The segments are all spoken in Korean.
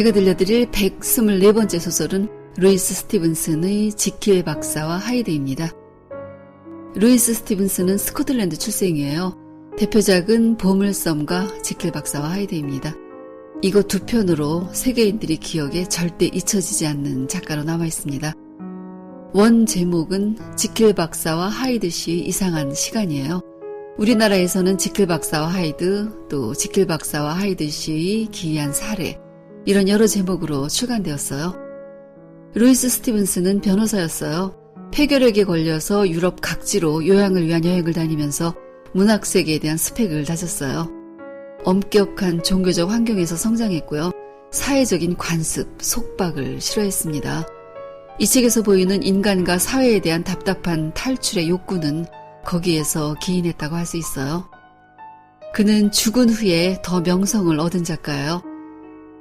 제가 들려드릴 124번째 소설은 루이스 스티븐슨의 지킬 박사와 하이드입니다. 루이스 스티븐슨은 스코틀랜드 출생이에요. 대표작은 보물섬과 지킬 박사와 하이드입니다. 이거 두 편으로 세계인들이 기억에 절대 잊혀지지 않는 작가로 남아 있습니다. 원 제목은 지킬 박사와 하이드 씨 이상한 시간이에요. 우리나라에서는 지킬 박사와 하이드, 또 지킬 박사와 하이드 씨의 기이한 사례, 이런 여러 제목으로 출간되었어요. 루이스 스티븐스는 변호사였어요. 폐결핵에 걸려서 유럽 각지로 요양을 위한 여행을 다니면서 문학 세계에 대한 스펙을 다졌어요. 엄격한 종교적 환경에서 성장했고요. 사회적인 관습, 속박을 싫어했습니다. 이 책에서 보이는 인간과 사회에 대한 답답한 탈출의 욕구는 거기에서 기인했다고 할 수 있어요. 그는 죽은 후에 더 명성을 얻은 작가예요.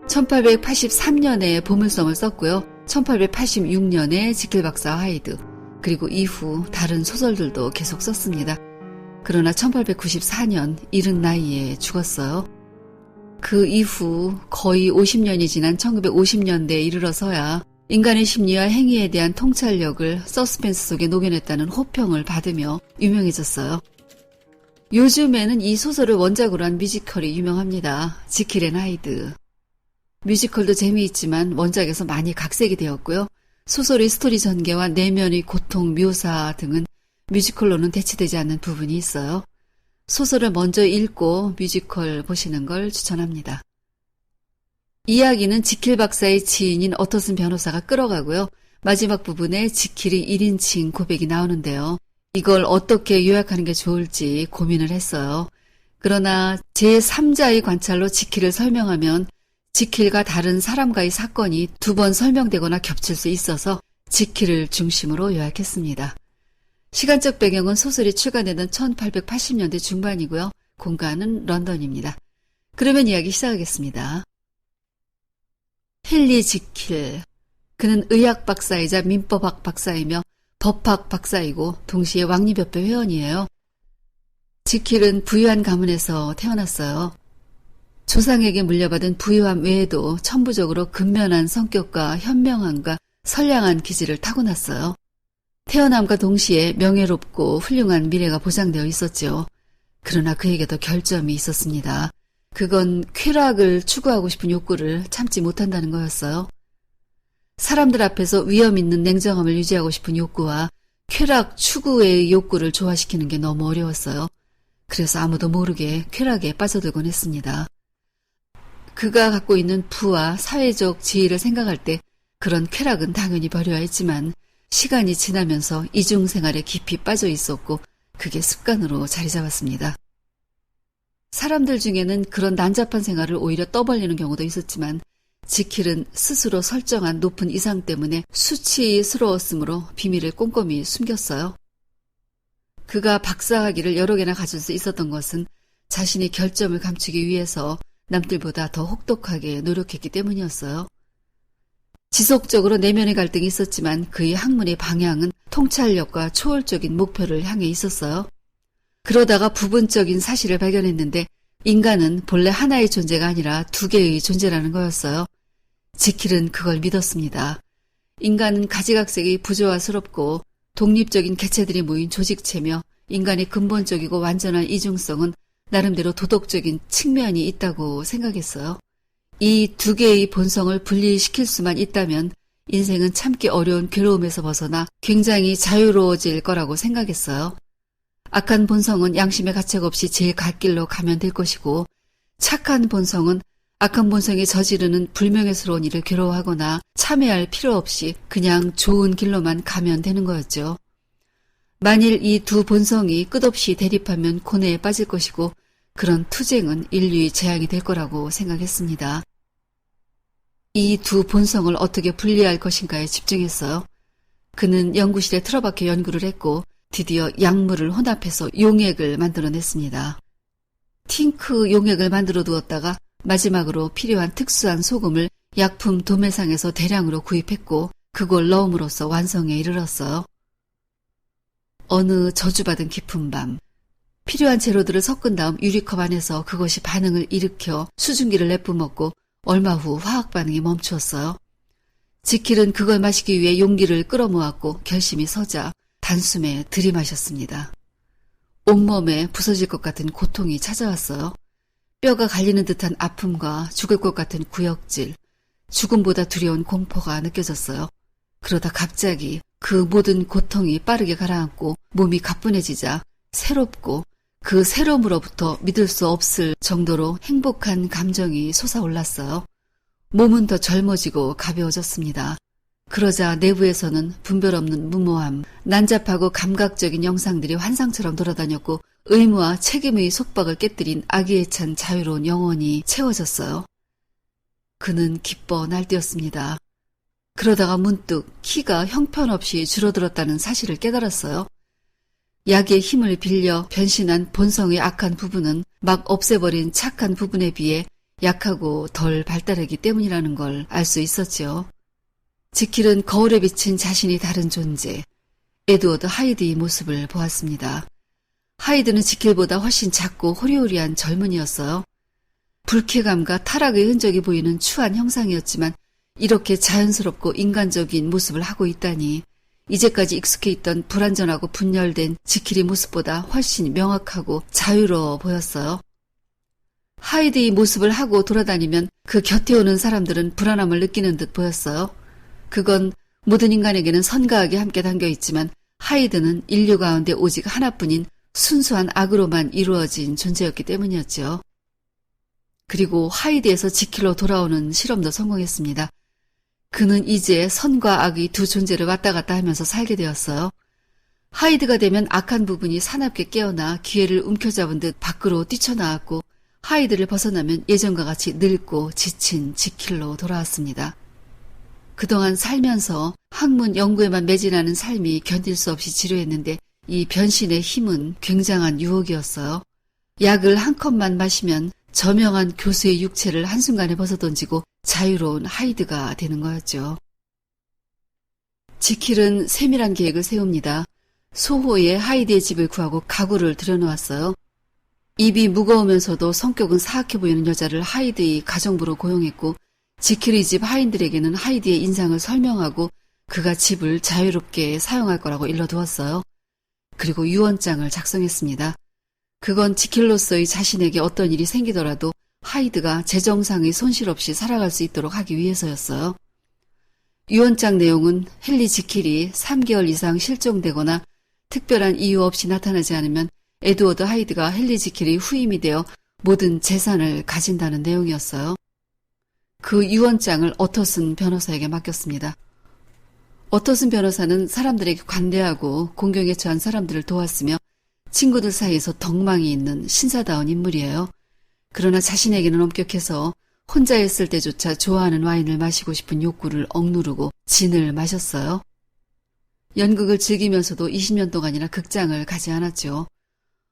1883년에 보물섬을 썼고요. 1886년에 지킬 박사 하이드, 그리고 이후 다른 소설들도 계속 썼습니다. 그러나 1894년 이른 나이에 죽었어요. 그 이후 거의 50년이 지난 1950년대에 이르러서야 인간의 심리와 행위에 대한 통찰력을 서스펜스 속에 녹여냈다는 호평을 받으며 유명해졌어요. 요즘에는 이 소설을 원작으로 한 뮤지컬이 유명합니다. 지킬 앤 하이드. 뮤지컬도 재미있지만 원작에서 많이 각색이 되었고요. 소설의 스토리 전개와 내면의 고통 묘사 등은 뮤지컬로는 대체되지 않는 부분이 있어요. 소설을 먼저 읽고 뮤지컬 보시는 걸 추천합니다. 이야기는 지킬 박사의 지인인 어터슨 변호사가 끌어가고요. 마지막 부분에 지킬의 1인칭 고백이 나오는데요. 이걸 어떻게 요약하는 게 좋을지 고민을 했어요. 그러나 제3자의 관찰로 지킬을 설명하면 지킬과 다른 사람과의 사건이 두 번 설명되거나 겹칠 수 있어서 지킬을 중심으로 요약했습니다. 시간적 배경은 소설이 출간되던 1880년대 중반이고요. 공간은 런던입니다. 그러면 이야기 시작하겠습니다. 헨리 지킬. 그는 의학 박사이자 민법학 박사이며 법학 박사이고 동시에 왕립협회 회원이에요. 지킬은 부유한 가문에서 태어났어요. 조상에게 물려받은 부유함 외에도 천부적으로 근면한 성격과 현명함과 선량한 기질을 타고났어요. 태어남과 동시에 명예롭고 훌륭한 미래가 보장되어 있었죠. 그러나 그에게도 결점이 있었습니다. 그건 쾌락을 추구하고 싶은 욕구를 참지 못한다는 거였어요. 사람들 앞에서 위험 있는 냉정함을 유지하고 싶은 욕구와 쾌락 추구의 욕구를 조화시키는 게 너무 어려웠어요. 그래서 아무도 모르게 쾌락에 빠져들곤 했습니다. 그가 갖고 있는 부와 사회적 지위를 생각할 때 그런 쾌락은 당연히 버려야 했지만 시간이 지나면서 이중 생활에 깊이 빠져 있었고 그게 습관으로 자리 잡았습니다. 사람들 중에는 그런 난잡한 생활을 오히려 떠벌리는 경우도 있었지만 지킬은 스스로 설정한 높은 이상 때문에 수치스러웠으므로 비밀을 꼼꼼히 숨겼어요. 그가 박사학위를 여러 개나 가질 수 있었던 것은 자신의 결점을 감추기 위해서 남들보다 더 혹독하게 노력했기 때문이었어요. 지속적으로 내면의 갈등이 있었지만 그의 학문의 방향은 통찰력과 초월적인 목표를 향해 있었어요. 그러다가 부분적인 사실을 발견했는데 인간은 본래 하나의 존재가 아니라 두 개의 존재라는 거였어요. 지킬은 그걸 믿었습니다. 인간은 가지각색이 부조화스럽고 독립적인 개체들이 모인 조직체며 인간의 근본적이고 완전한 이중성은 나름대로 도덕적인 측면이 있다고 생각했어요. 이 두 개의 본성을 분리시킬 수만 있다면 인생은 참기 어려운 괴로움에서 벗어나 굉장히 자유로워질 거라고 생각했어요. 악한 본성은 양심의 가책 없이 제 갓길로 가면 될 것이고 착한 본성은 악한 본성이 저지르는 불명예스러운 일을 괴로워하거나 참여할 필요 없이 그냥 좋은 길로만 가면 되는 거였죠. 만일 이 두 본성이 끝없이 대립하면 고뇌에 빠질 것이고 그런 투쟁은 인류의 재앙이 될 거라고 생각했습니다. 이 두 본성을 어떻게 분리할 것인가에 집중했어요. 그는 연구실에 틀어박혀 연구를 했고 드디어 약물을 혼합해서 용액을 만들어냈습니다. 팅크 용액을 만들어 두었다가 마지막으로 필요한 특수한 소금을 약품 도매상에서 대량으로 구입했고 그걸 넣음으로써 완성에 이르렀어요. 어느 저주받은 깊은 밤 필요한 재료들을 섞은 다음 유리컵 안에서 그것이 반응을 일으켜 수증기를 내뿜었고 얼마 후 화학 반응이 멈추었어요. 지킬은 그걸 마시기 위해 용기를 끌어모았고 결심이 서자 단숨에 들이마셨습니다. 온몸에 부서질 것 같은 고통이 찾아왔어요. 뼈가 갈리는 듯한 아픔과 죽을 것 같은 구역질, 죽음보다 두려운 공포가 느껴졌어요. 그러다 갑자기 그 모든 고통이 빠르게 가라앉고 몸이 가뿐해지자 새롭고 그 새로움으로부터 믿을 수 없을 정도로 행복한 감정이 솟아올랐어요. 몸은 더 젊어지고 가벼워졌습니다. 그러자 내부에서는 분별 없는 무모함, 난잡하고 감각적인 영상들이 환상처럼 돌아다녔고 의무와 책임의 속박을 깨뜨린 아기에 찬 자유로운 영혼이 채워졌어요. 그는 기뻐 날뛰었습니다. 그러다가 문득 키가 형편없이 줄어들었다는 사실을 깨달았어요. 약의 힘을 빌려 변신한 본성의 악한 부분은 막 없애버린 착한 부분에 비해 약하고 덜 발달하기 때문이라는 걸 알 수 있었지요. 지킬은 거울에 비친 자신이 다른 존재, 에드워드 하이드의 모습을 보았습니다. 하이드는 지킬보다 훨씬 작고 호리호리한 젊은이였어요. 불쾌감과 타락의 흔적이 보이는 추한 형상이었지만 이렇게 자연스럽고 인간적인 모습을 하고 있다니 이제까지 익숙해 있던 불완전하고 분열된 지킬의 모습보다 훨씬 명확하고 자유로워 보였어요. 하이드의 모습을 하고 돌아다니면 그 곁에 오는 사람들은 불안함을 느끼는 듯 보였어요. 그건 모든 인간에게는 선가하게 함께 담겨 있지만 하이드는 인류 가운데 오직 하나뿐인 순수한 악으로만 이루어진 존재였기 때문이었죠. 그리고 하이드에서 지킬로 돌아오는 실험도 성공했습니다. 그는 이제 선과 악의 두 존재를 왔다 갔다 하면서 살게 되었어요. 하이드가 되면 악한 부분이 사납게 깨어나 기회를 움켜잡은 듯 밖으로 뛰쳐나왔고 하이드를 벗어나면 예전과 같이 늙고 지친 지킬로 돌아왔습니다. 그동안 살면서 학문 연구에만 매진하는 삶이 견딜 수 없이 지루했는데 이 변신의 힘은 굉장한 유혹이었어요. 약을 한 컵만 마시면 저명한 교수의 육체를 한순간에 벗어던지고 자유로운 하이드가 되는 거였죠. 지킬은 세밀한 계획을 세웁니다. 소호의 하이드의 집을 구하고 가구를 들여놓았어요. 입이 무거우면서도 성격은 사악해 보이는 여자를 하이드의 가정부로 고용했고 지킬의 집 하인들에게는 하이드의 인상을 설명하고 그가 집을 자유롭게 사용할 거라고 일러두었어요. 그리고 유언장을 작성했습니다. 그건 지킬로서의 자신에게 어떤 일이 생기더라도 하이드가 재정상의 손실 없이 살아갈 수 있도록 하기 위해서였어요. 유언장 내용은 헨리 지킬이 3개월 이상 실종되거나 특별한 이유 없이 나타나지 않으면 에드워드 하이드가 헨리 지킬이 후임이 되어 모든 재산을 가진다는 내용이었어요. 그 유언장을 어터슨 변호사에게 맡겼습니다. 어터슨 변호사는 사람들에게 관대하고 공경에 처한 사람들을 도왔으며 친구들 사이에서 덕망이 있는 신사다운 인물이에요. 그러나 자신에게는 엄격해서 혼자 있을 때조차 좋아하는 와인을 마시고 싶은 욕구를 억누르고 진을 마셨어요. 연극을 즐기면서도 20년 동안이나 극장을 가지 않았죠.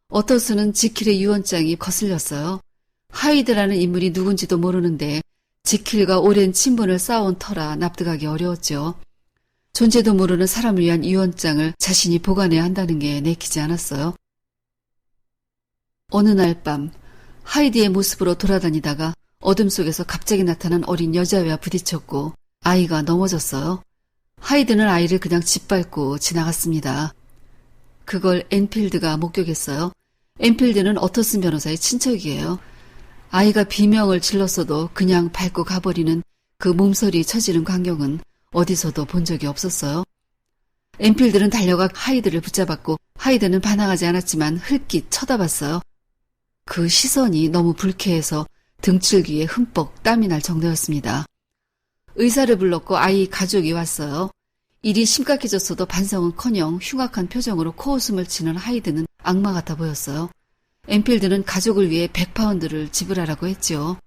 어터스는 지킬의 유언장이 거슬렸어요. 하이드라는 인물이 누군지도 모르는데 지킬과 오랜 친분을 쌓아온 터라 납득하기 어려웠죠. 존재도 모르는 사람을 위한 유언장을 자신이 보관해야 한다는 게 내키지 않았어요. 어느 날 밤 하이디의 모습으로 돌아다니다가 어둠 속에서 갑자기 나타난 어린 여자애와 부딪혔고 아이가 넘어졌어요. 하이드는 아이를 그냥 짓밟고 지나갔습니다. 그걸 엔필드가 목격했어요. 엔필드는 어터슨 변호사의 친척이에요. 아이가 비명을 질렀어도 그냥 밟고 가버리는 그 몸서리 처지는 광경은 어디서도 본 적이 없었어요. 엔필드는 달려가 하이드를 붙잡았고 하이드는 반항하지 않았지만 흘낏 쳐다봤어요. 그 시선이 너무 불쾌해서 등줄기에 흠뻑 땀이 날 정도였습니다. 의사를 불렀고 아이 가족이 왔어요. 일이 심각해졌어도 반성은커녕 흉악한 표정으로 코웃음을 치는 하이드는 악마 같아 보였어요. 엠필드는 가족을 위해 100파운드를 지불하라고 했죠.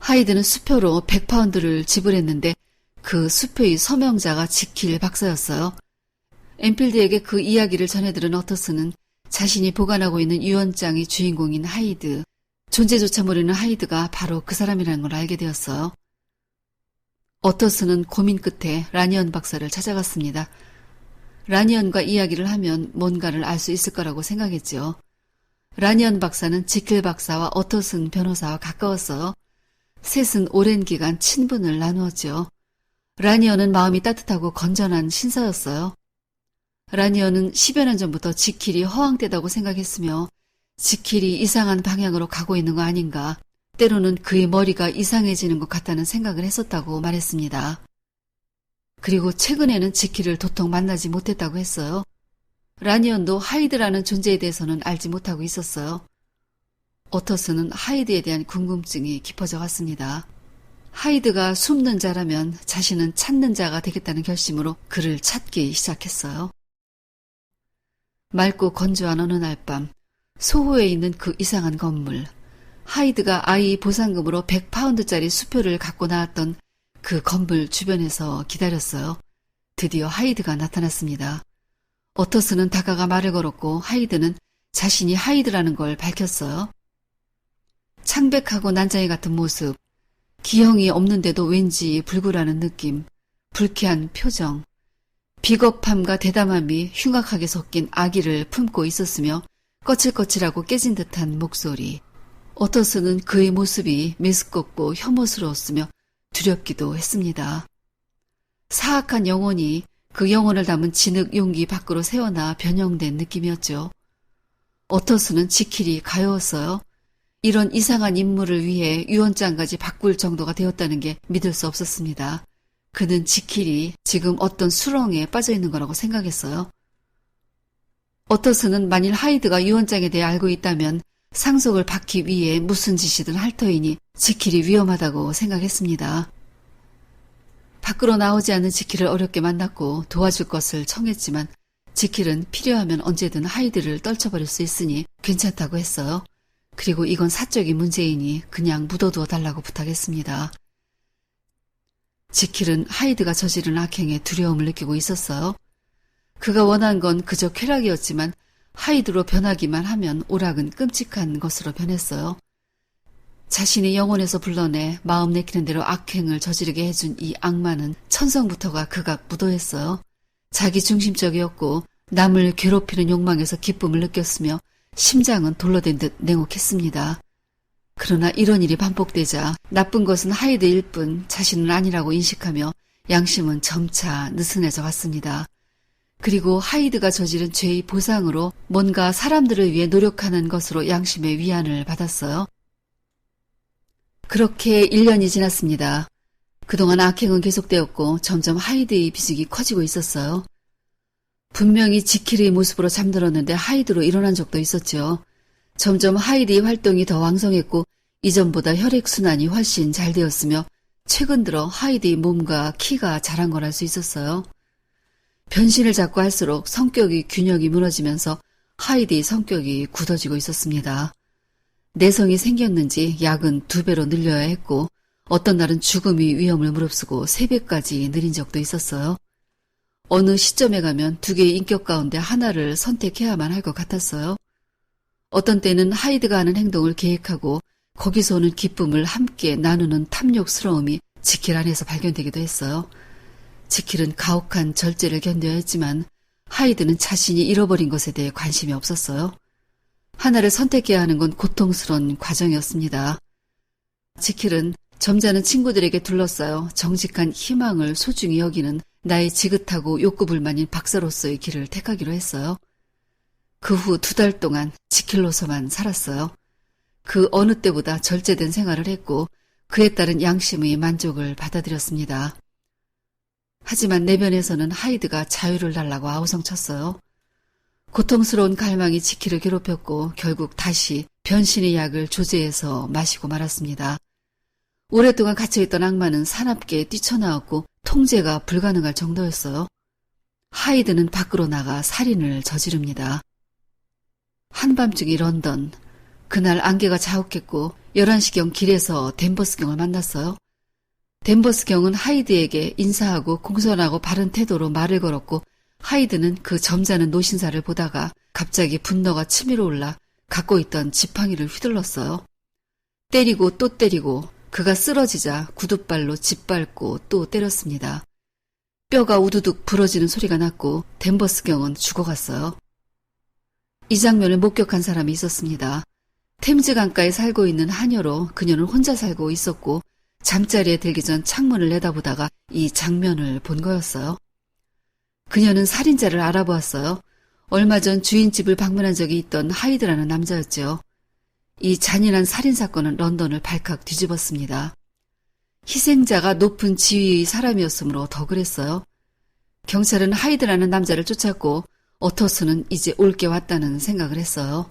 하이드는 수표로 100파운드를 지불했는데 그 수표의 서명자가 지킬 박사였어요. 엠필드에게 그 이야기를 전해들은 어터스는 자신이 보관하고 있는 유언장의 주인공인 하이드, 존재조차 모르는 하이드가 바로 그 사람이라는 걸 알게 되었어요. 어터스는 고민 끝에 라니언 박사를 찾아갔습니다. 라니언과 이야기를 하면 뭔가를 알 수 있을 거라고 생각했죠. 라니언 박사는 지킬 박사와 어터슨 변호사와 가까웠어요. 셋은 오랜 기간 친분을 나누었죠. 라니어는 마음이 따뜻하고 건전한 신사였어요. 라니어는 10여 년 전부터 지킬이 허황되다고 생각했으며 지킬이 이상한 방향으로 가고 있는 거 아닌가, 때로는 그의 머리가 이상해지는 것 같다는 생각을 했었다고 말했습니다. 그리고 최근에는 지킬을 도통 만나지 못했다고 했어요. 라니언도 하이드라는 존재에 대해서는 알지 못하고 있었어요. 오터스는 하이드에 대한 궁금증이 깊어져 갔습니다. 하이드가 숨는 자라면 자신은 찾는 자가 되겠다는 결심으로 그를 찾기 시작했어요. 맑고 건조한 어느 날 밤, 소호에 있는 그 이상한 건물, 하이드가 아이 보상금으로 100파운드짜리 수표를 갖고 나왔던 그 건물 주변에서 기다렸어요. 드디어 하이드가 나타났습니다. 오터스는 다가가 말을 걸었고 하이드는 자신이 하이드라는 걸 밝혔어요. 창백하고 난장이 같은 모습, 기형이 없는데도 왠지 불굴하는 느낌, 불쾌한 표정, 비겁함과 대담함이 흉악하게 섞인 아기를 품고 있었으며 거칠거칠하고 깨진 듯한 목소리. 오터스는 그의 모습이 메스껍고 혐오스러웠으며 두렵기도 했습니다. 사악한 영혼이 그 영혼을 담은 진흙 용기 밖으로 새어나 변형된 느낌이었죠. 오터스는 지킬이 가여웠어요. 이런 이상한 인물을 위해 유언장까지 바꿀 정도가 되었다는 게 믿을 수 없었습니다. 그는 지킬이 지금 어떤 수렁에 빠져 있는 거라고 생각했어요. 오터스는 만일 하이드가 유언장에 대해 알고 있다면 상속을 받기 위해 무슨 짓이든 할 터이니 지킬이 위험하다고 생각했습니다. 밖으로 나오지 않는 지킬을 어렵게 만났고 도와줄 것을 청했지만 지킬은 필요하면 언제든 하이드를 떨쳐버릴 수 있으니 괜찮다고 했어요. 그리고 이건 사적인 문제이니 그냥 묻어두어 달라고 부탁했습니다. 지킬은 하이드가 저지른 악행에 두려움을 느끼고 있었어요. 그가 원한 건 그저 쾌락이었지만 하이드로 변하기만 하면 오락은 끔찍한 것으로 변했어요. 자신이 영혼에서 불러내 마음 내키는 대로 악행을 저지르게 해준 이 악마는 천성부터가 그가 무도했어요. 자기 중심적이었고 남을 괴롭히는 욕망에서 기쁨을 느꼈으며 심장은 돌로 된 듯 냉혹했습니다. 그러나 이런 일이 반복되자 나쁜 것은 하이드일 뿐 자신은 아니라고 인식하며 양심은 점차 느슨해져 갔습니다. 그리고 하이드가 저지른 죄의 보상으로 뭔가 사람들을 위해 노력하는 것으로 양심의 위안을 받았어요. 그렇게 1년이 지났습니다. 그동안 악행은 계속되었고 점점 하이드의 비극이 커지고 있었어요. 분명히 지킬의 모습으로 잠들었는데 하이드로 일어난 적도 있었죠. 점점 하이드의 활동이 더 왕성했고 이전보다 혈액순환이 훨씬 잘 되었으며 최근 들어 하이드의 몸과 키가 자란 걸 알 수 있었어요. 변신을 잡고 할수록 성격이 균형이 무너지면서 하이드의 성격이 굳어지고 있었습니다. 내성이 생겼는지 약은 두 배로 늘려야 했고 어떤 날은 죽음이 위험을 무릅쓰고 세 배까지 느린 적도 있었어요. 어느 시점에 가면 두 개의 인격 가운데 하나를 선택해야만 할 것 같았어요. 어떤 때는 하이드가 하는 행동을 계획하고 거기서 오는 기쁨을 함께 나누는 탐욕스러움이 지킬 안에서 발견되기도 했어요. 지킬은 가혹한 절제를 견뎌야 했지만 하이드는 자신이 잃어버린 것에 대해 관심이 없었어요. 하나를 선택해야 하는 건 고통스러운 과정이었습니다. 지킬은 점잖은 친구들에게 둘러싸여 정직한 희망을 소중히 여기는 나의 지긋하고 욕구불만인 박사로서의 길을 택하기로 했어요. 그 후 두 달 동안 지킬로서만 살았어요. 그 어느 때보다 절제된 생활을 했고 그에 따른 양심의 만족을 받아들였습니다. 하지만 내면에서는 하이드가 자유를 달라고 아우성쳤어요. 고통스러운 갈망이 지키를 괴롭혔고 결국 다시 변신의 약을 조제해서 마시고 말았습니다. 오랫동안 갇혀있던 악마는 사납게 뛰쳐나왔고 통제가 불가능할 정도였어요. 하이드는 밖으로 나가 살인을 저지릅니다. 한밤중이 런던. 그날 안개가 자욱했고 11시경 길에서 댄버스경을 만났어요. 댄버스경은 하이드에게 인사하고 공손하고 바른 태도로 말을 걸었고 하이드는 그 점잖은 노신사를 보다가 갑자기 분노가 치밀어 올라 갖고 있던 지팡이를 휘둘렀어요. 때리고 또 때리고 그가 쓰러지자 구둣발로 짓밟고 또 때렸습니다. 뼈가 우두둑 부러지는 소리가 났고 댄버스경은 죽어갔어요. 이 장면을 목격한 사람이 있었습니다. 템즈 강가에 살고 있는 하녀로 그녀는 혼자 살고 있었고 잠자리에 들기 전 창문을 내다보다가 이 장면을 본 거였어요. 그녀는 살인자를 알아보았어요. 얼마 전 주인집을 방문한 적이 있던 하이드라는 남자였죠. 이 잔인한 살인사건은 런던을 발칵 뒤집었습니다. 희생자가 높은 지위의 사람이었으므로 더 그랬어요. 경찰은 하이드라는 남자를 쫓았고 어터스는 이제 올 게 왔다는 생각을 했어요.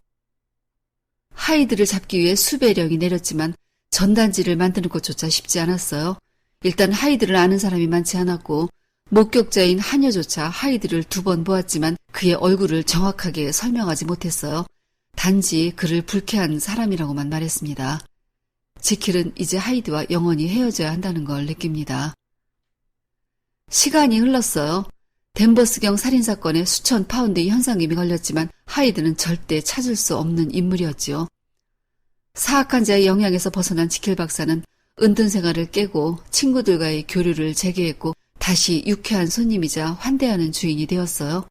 하이드를 잡기 위해 수배령이 내렸지만 전단지를 만드는 것조차 쉽지 않았어요. 일단 하이드를 아는 사람이 많지 않았고 목격자인 하녀조차 하이드를 두 번 보았지만 그의 얼굴을 정확하게 설명하지 못했어요. 단지 그를 불쾌한 사람이라고만 말했습니다. 지킬은 이제 하이드와 영원히 헤어져야 한다는 걸 느낍니다. 시간이 흘렀어요. 덴버스경 살인사건에 수천 파운드의 현상금이 걸렸지만 하이드는 절대 찾을 수 없는 인물이었지요. 사악한 자의 영향에서 벗어난 지킬 박사는 은둔 생활을 깨고 친구들과의 교류를 재개했고 다시 유쾌한 손님이자 환대하는 주인이 되었어요.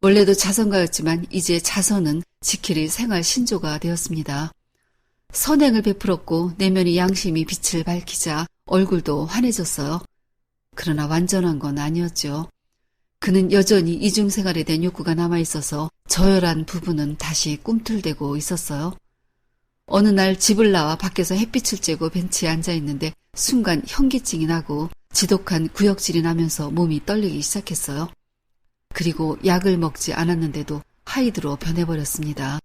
원래도 자선가였지만 이제 자선은 지킬의 생활 신조가 되었습니다. 선행을 베풀었고 내면의 양심이 빛을 밝히자 얼굴도 환해졌어요. 그러나 완전한 건 아니었죠. 그는 여전히 이중생활에 대한 욕구가 남아있어서 저열한 부분은 다시 꿈틀대고 있었어요. 어느 날 집을 나와 밖에서 햇빛을 쬐고 벤치에 앉아있는데 순간 현기증이 나고 지독한 구역질이 나면서 몸이 떨리기 시작했어요. 그리고 약을 먹지 않았는데도 하이드로 변해버렸습니다.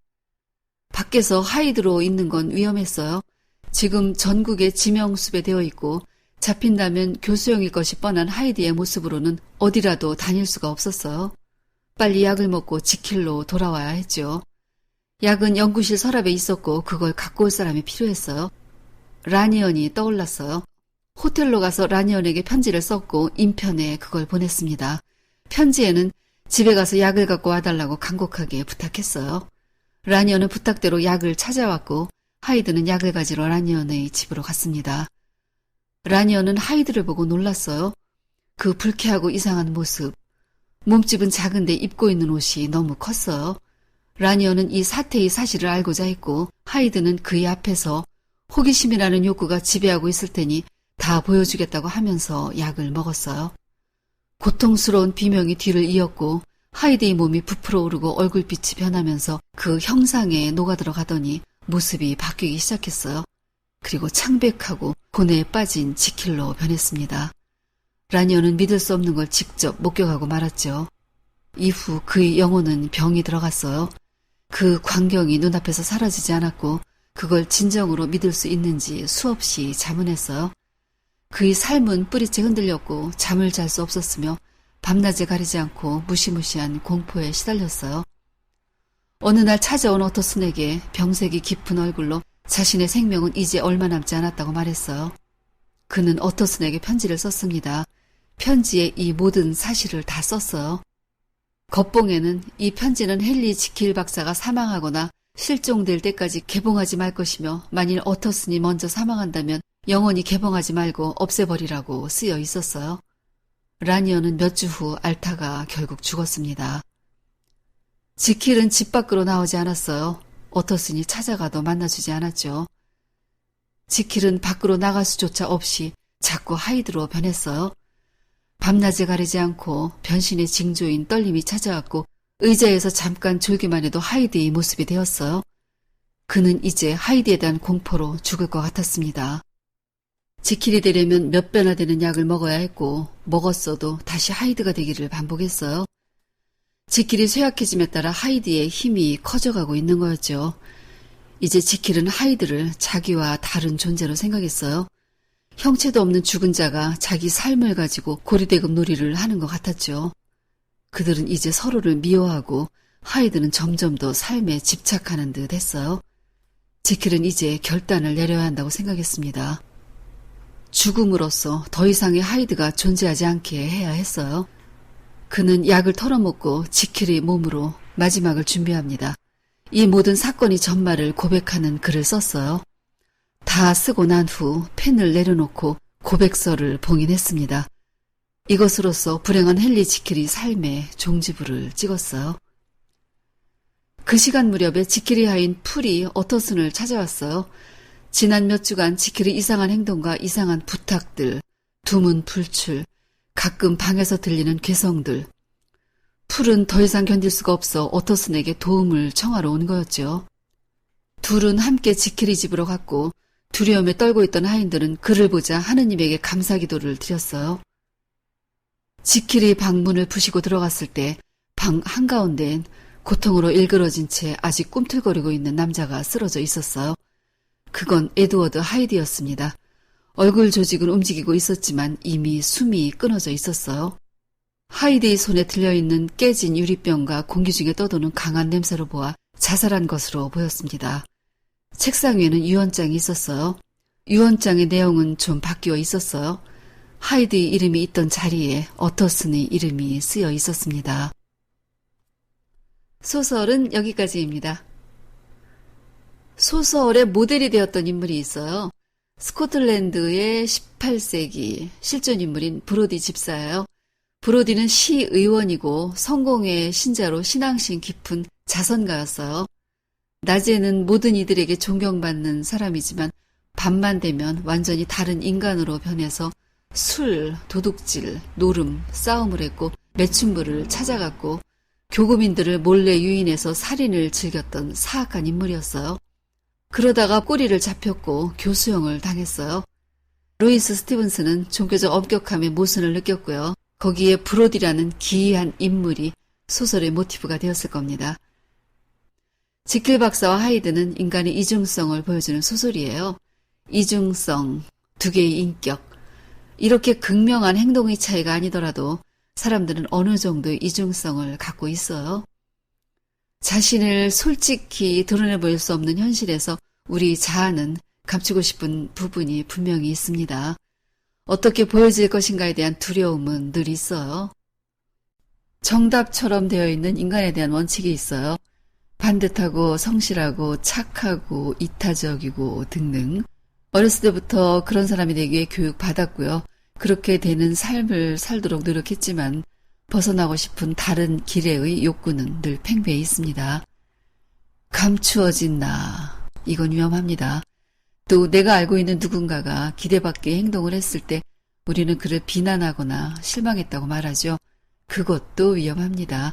밖에서 하이드로 있는 건 위험했어요. 지금 전국에 지명수배 되어 있고 잡힌다면 교수형일 것이 뻔한 하이드의 모습으로는 어디라도 다닐 수가 없었어요. 빨리 약을 먹고 지킬로 돌아와야 했죠. 약은 연구실 서랍에 있었고 그걸 갖고 올 사람이 필요했어요. 라니언이 떠올랐어요. 호텔로 가서 라니언에게 편지를 썼고 인편에 그걸 보냈습니다. 편지에는 집에 가서 약을 갖고 와달라고 간곡하게 부탁했어요. 라니언은 부탁대로 약을 찾아왔고 하이드는 약을 가지러 라니언의 집으로 갔습니다. 라니언은 하이드를 보고 놀랐어요. 그 불쾌하고 이상한 모습. 몸집은 작은데 입고 있는 옷이 너무 컸어요. 라니언은 이 사태의 사실을 알고자 했고 하이드는 그의 앞에서 호기심이라는 욕구가 지배하고 있을 테니 다 보여주겠다고 하면서 약을 먹었어요. 고통스러운 비명이 뒤를 이었고 하이드의 몸이 부풀어 오르고 얼굴빛이 변하면서 그 형상에 녹아들어가더니 모습이 바뀌기 시작했어요. 그리고 창백하고 고뇌에 빠진 지킬로 변했습니다. 라니언은 믿을 수 없는 걸 직접 목격하고 말았죠. 이후 그의 영혼은 병이 들어갔어요. 그 광경이 눈앞에서 사라지지 않았고 그걸 진정으로 믿을 수 있는지 수없이 자문했어요. 그의 삶은 뿌리째 흔들렸고 잠을 잘 수 없었으며 밤낮에 가리지 않고 무시무시한 공포에 시달렸어요. 어느 날 찾아온 어터슨에게 병색이 깊은 얼굴로 자신의 생명은 이제 얼마 남지 않았다고 말했어요. 그는 어터슨에게 편지를 썼습니다. 편지에 이 모든 사실을 다 썼어요. 겉봉에는 이 편지는 헨리 지킬 박사가 사망하거나 실종될 때까지 개봉하지 말 것이며 만일 어터슨이 먼저 사망한다면 영원히 개봉하지 말고 없애버리라고 쓰여 있었어요. 라니어는 몇 주 후 알타가 결국 죽었습니다. 지킬은 집 밖으로 나오지 않았어요. 어터슨이 찾아가도 만나주지 않았죠. 지킬은 밖으로 나갈 수조차 없이 자꾸 하이드로 변했어요. 밤낮에 가리지 않고 변신의 징조인 떨림이 찾아왔고 의자에서 잠깐 졸기만 해도 하이드의 모습이 되었어요. 그는 이제 하이드에 대한 공포로 죽을 것 같았습니다. 지킬이 되려면 몇 배나 되는 약을 먹어야 했고 먹었어도 다시 하이드가 되기를 반복했어요. 지킬이 쇠약해짐에 따라 하이드의 힘이 커져가고 있는 거였죠. 이제 지킬은 하이드를 자기와 다른 존재로 생각했어요. 형체도 없는 죽은 자가 자기 삶을 가지고 고리대금 놀이를 하는 것 같았죠. 그들은 이제 서로를 미워하고 하이드는 점점 더 삶에 집착하는 듯 했어요. 지킬은 이제 결단을 내려야 한다고 생각했습니다. 죽음으로써 더 이상의 하이드가 존재하지 않게 해야 했어요. 그는 약을 털어먹고 지킬의 몸으로 마지막을 준비합니다. 이 모든 사건이 전말을 고백하는 글을 썼어요. 다 쓰고 난 후 펜을 내려놓고 고백서를 봉인했습니다. 이것으로써 불행한 헨리 지킬이 삶의 종지부를 찍었어요. 그 시간 무렵에 지킬이 하인 풀이 어터슨을 찾아왔어요. 지난 몇 주간 지킬의 이상한 행동과 이상한 부탁들, 두문 불출, 가끔 방에서 들리는 괴성들. 풀은 더 이상 견딜 수가 없어 오터슨에게 도움을 청하러 온 거였죠. 둘은 함께 지킬이 집으로 갔고 두려움에 떨고 있던 하인들은 그를 보자 하느님에게 감사 기도를 드렸어요. 지킬이 방문을 부시고 들어갔을 때 방 한가운데엔 고통으로 일그러진 채 아직 꿈틀거리고 있는 남자가 쓰러져 있었어요. 그건 에드워드 하이드였습니다. 얼굴 조직은 움직이고 있었지만 이미 숨이 끊어져 있었어요. 하이드의 손에 들려있는 깨진 유리병과 공기 중에 떠도는 강한 냄새로 보아 자살한 것으로 보였습니다. 책상 위에는 유언장이 있었어요. 유언장의 내용은 좀 바뀌어 있었어요. 하이드의 이름이 있던 자리에 어터슨의 이름이 쓰여 있었습니다. 소설은 여기까지입니다. 소설의 모델이 되었던 인물이 있어요. 스코틀랜드의 18세기 실존 인물인 브로디 집사예요. 브로디는 시의원이고 성공의 신자로 신앙심 깊은 자선가였어요. 낮에는 모든 이들에게 존경받는 사람이지만 밤만 되면 완전히 다른 인간으로 변해서 술, 도둑질, 노름, 싸움을 했고 매춘부를 찾아갔고 교구민들을 몰래 유인해서 살인을 즐겼던 사악한 인물이었어요. 그러다가 꼬리를 잡혔고 교수형을 당했어요. 루이스 스티븐스는 종교적 엄격함의 모순을 느꼈고요. 거기에 브로디라는 기이한 인물이 소설의 모티브가 되었을 겁니다. 지킬 박사와 하이드는 인간의 이중성을 보여주는 소설이에요. 이중성, 두 개의 인격. 이렇게 극명한 행동의 차이가 아니더라도 사람들은 어느 정도의 이중성을 갖고 있어요. 자신을 솔직히 드러내 보일 수 없는 현실에서 우리 자아는 감추고 싶은 부분이 분명히 있습니다. 어떻게 보여질 것인가에 대한 두려움은 늘 있어요. 정답처럼 되어 있는 인간에 대한 원칙이 있어요. 반듯하고 성실하고 착하고 이타적이고 등등. 어렸을 때부터 그런 사람이 되기에 교육받았고요. 그렇게 되는 삶을 살도록 노력했지만 벗어나고 싶은 다른 길에의 욕구는 늘 팽배해 있습니다. 감추어진 나. 이건 위험합니다. 또 내가 알고 있는 누군가가 기대 밖의 행동을 했을 때 우리는 그를 비난하거나 실망했다고 말하죠. 그것도 위험합니다.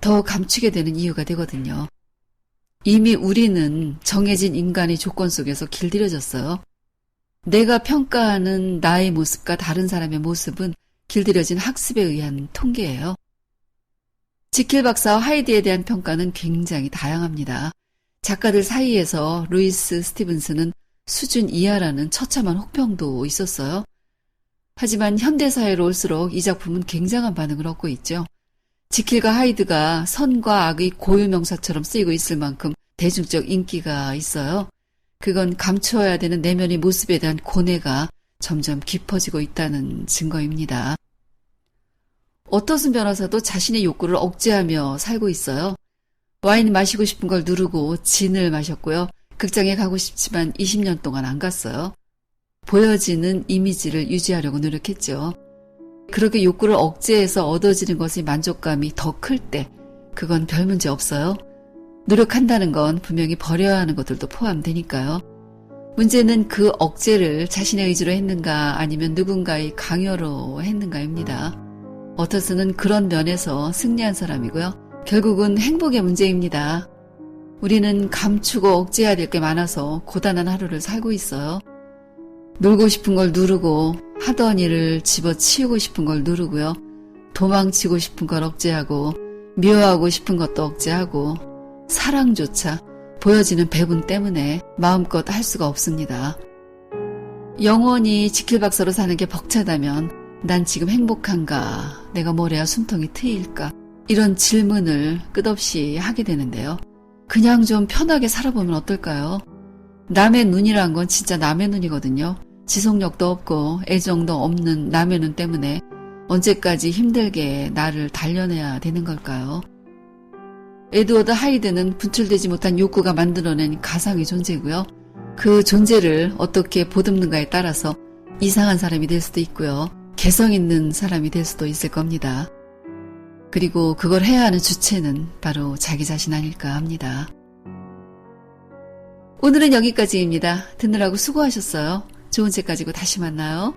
더 감추게 되는 이유가 되거든요. 이미 우리는 정해진 인간의 조건 속에서 길들여졌어요. 내가 평가하는 나의 모습과 다른 사람의 모습은 길들여진 학습에 의한 통계예요. 지킬 박사와 하이디에 대한 평가는 굉장히 다양합니다. 작가들 사이에서 루이스 스티븐스는 수준 이하라는 처참한 혹평도 있었어요. 하지만 현대사회로 올수록 이 작품은 굉장한 반응을 얻고 있죠. 지킬과 하이드가 선과 악의 고유명사처럼 쓰이고 있을 만큼 대중적 인기가 있어요. 그건 감추어야 되는 내면의 모습에 대한 고뇌가 점점 깊어지고 있다는 증거입니다. 어떠슨 변호사도 자신의 욕구를 억제하며 살고 있어요. 와인 마시고 싶은 걸 누르고 진을 마셨고요. 극장에 가고 싶지만 20년 동안 안 갔어요. 보여지는 이미지를 유지하려고 노력했죠. 그렇게 욕구를 억제해서 얻어지는 것의 만족감이 더 클 때, 그건 별 문제 없어요. 노력한다는 건 분명히 버려야 하는 것들도 포함되니까요. 문제는 그 억제를 자신의 의지로 했는가 아니면 누군가의 강요로 했는가입니다. 어터스는 그런 면에서 승리한 사람이고요. 결국은 행복의 문제입니다. 우리는 감추고 억제해야 될 게 많아서 고단한 하루를 살고 있어요. 놀고 싶은 걸 누르고 하던 일을 집어치우고 싶은 걸 누르고요. 도망치고 싶은 걸 억제하고 미워하고 싶은 것도 억제하고 사랑조차 보여지는 배분 때문에 마음껏 할 수가 없습니다. 영원히 지킬 박사로 사는 게 벅차다면 난 지금 행복한가? 내가 뭘 해야 숨통이 트일까? 이런 질문을 끝없이 하게 되는데요. 그냥 좀 편하게 살아보면 어떨까요? 남의 눈이란 건 진짜 남의 눈이거든요. 지속력도 없고 애정도 없는 남의 눈 때문에 언제까지 힘들게 나를 단련해야 되는 걸까요? 에드워드 하이드는 분출되지 못한 욕구가 만들어낸 가상의 존재고요. 그 존재를 어떻게 보듬는가에 따라서 이상한 사람이 될 수도 있고요. 개성 있는 사람이 될 수도 있을 겁니다. 그리고 그걸 해야 하는 주체는 바로 자기 자신 아닐까 합니다. 오늘은 여기까지입니다. 듣느라고 수고하셨어요. 좋은 책 가지고 다시 만나요.